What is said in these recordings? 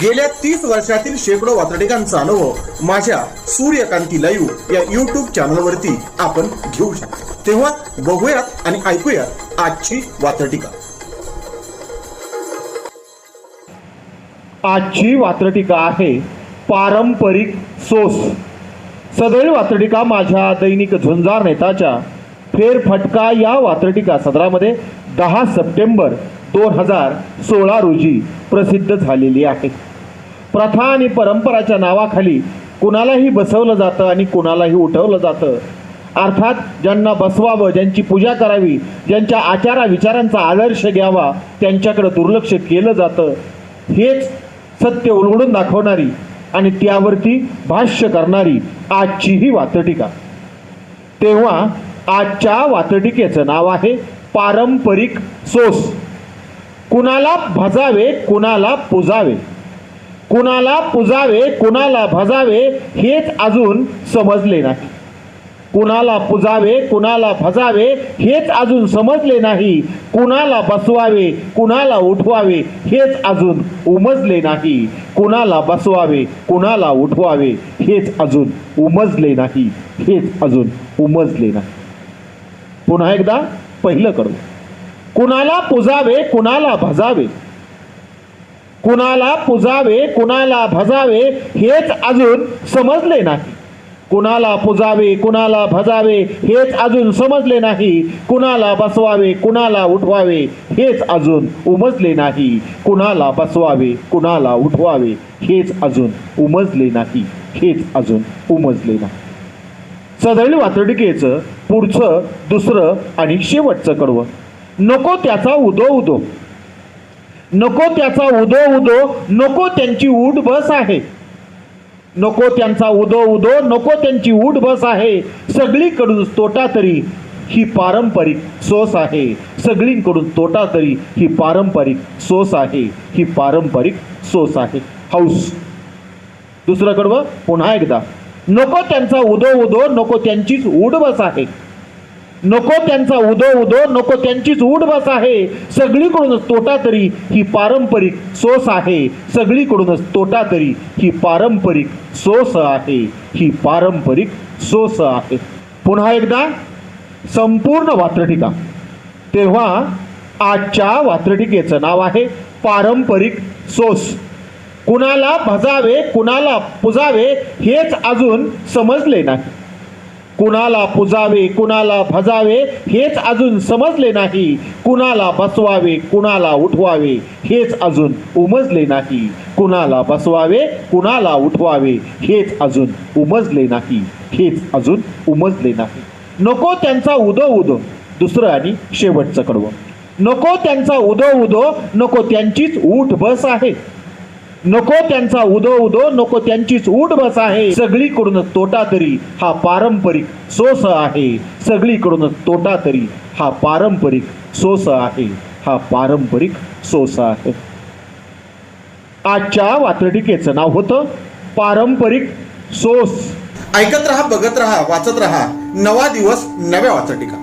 गेल्या तीस वर्षातील शेकडो वातडिकांचा अनुभव माझ्या सूर्यकांती लाईव्ह या युट्यूब चॅनलवरती आपण घेऊ शकतो. तेव्हा बघूयात आणि ऐकूयात आजची वातडिका आजची वात्रटिका आहे पारंपरिक सोस. सदैव वात्रटिका माझ्या दैनिक झुंजार नेताच्या फेरफटका या वात्रटिका सदरामध्ये दहा सप्टेंबर दोन हजार सोळा रोजी प्रसिद्ध झालेली आहे. प्रथा आणि परंपराच्या नावाखाली कुणालाही बसवलं जातं आणि कुणालाही उठवलं जातं. अर्थात ज्यांना बसवावं ज्यांची पूजा करावी ज्यांच्या आचारा विचारांचा आदर्श घ्यावा त्यांच्याकडे दुर्लक्ष केलं जातं. हेच सत्य उलगडून दाखवणारी आणि त्यावरती भाष्य करणारी आजची ही वातटिका. तेव्हा आजच्या वातटिकेचं नाव आहे पारंपरिक सोस. कुणाला भजावे कुणाला पुजावे. कुणाला पुजावे कुणाला भजावे हेच अजून समजले नाही. कुणाला पुजावे कुणाला भजावे हेच अजून समजले नाही. कुणाला बसवावे कुणाला उठवावे हेच अजून उमजले नाही. कुणाला बसवावे कुणाला उठवावे हेच अजून उमजले नाही. हेच अजून उमजले नाही. पुन्हा एकदा पहिलं करू. कुणाला पुजावे कुणाला भजावे कुणाला पुजावे कुणाला भजावे हेच अजून समजले नाही. कुणाला पुजावे कुणाला भजावे हेच अजून समजले नाही. कुणाला बसवावे कुणाला उठवावे हेच अजून उमजले नाही. कुणाला बसवावे कुणाला उठवावे हेच अजून उमजले नाही. हेच अजून उमजले नाही. सदैल वातडकेचं पुढचं दुसरं आणि शेवटचं कडवं. नको त्याचा उदो उदो नको त्याचा उदो उदो नको त्यांची उठ बस आहे. नको त्यांचा उदो उदो नको त्यांची उठ बस आहे. सगळीकडून तोटा तरी ही पारंपरिक सोस आहे. सगळींकडून तोटा तरी ही पारंपरिक सोस आहे. ही पारंपरिक सोस आहे. हाऊस. दुसरं कडवं पुन्हा एकदा. नको त्यांचा उदो उदो नको त्यांचीच उडबस आहे. नको त्यांचा उदो उदो नको त्यांचीच उड बस आहे. सगळीकडूनच तोटा तरी ही पारंपरिक सोस आहे. सगळीकडूनच तोटा तरी ही पारंपरिक सोस आहे. ही पारंपरिक सोस आहे. पुन्हा एकदा संपूर्ण वात्रटिका. तेव्हा आजच्या वात्रटिकेचं नाव आहे पारंपरिक सोस. कुणाला भजावे कुणाला पुजावे हेच अजून समजले नाही. कुणाला पुजावे कुणाला भजावे हेच अजून समजले नाही. कुणाला बसवावे कुणाला उठवावे हेच अजून उमजले नाही. कुणाला बसवावे कुणाला उठवावे हेच अजून उमजले नाही. हेच अजून उमजले नाही. नको त्यांचा उदो उदो. दुसरं आणि शेवटचं कडवं. नको त्यांचा उदो उदो नको त्यांचीच ऊठ बस आहे. नको त्यांचा उदो उदो नको त्यांचीच उठ बस आहे. सगळीकडूनच तोटा तरी हा पारंपरिक सोस आहे. सगळीकडूनच तोटा तरी हा पारंपरिक सोस आहे. हा पारंपरिक सोस आहे. आजच्या वात्रटिकेचं नाव होतं पारंपरिक सोस. ऐकत रहा बघत रहा वाचत रहा. नवा दिवस नव्या वाचटिका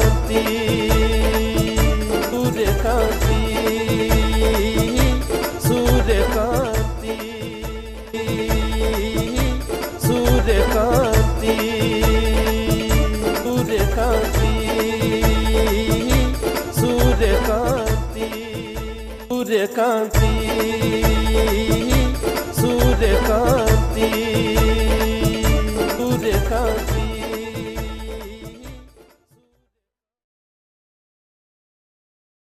सूर्यकांती सूर्यकांती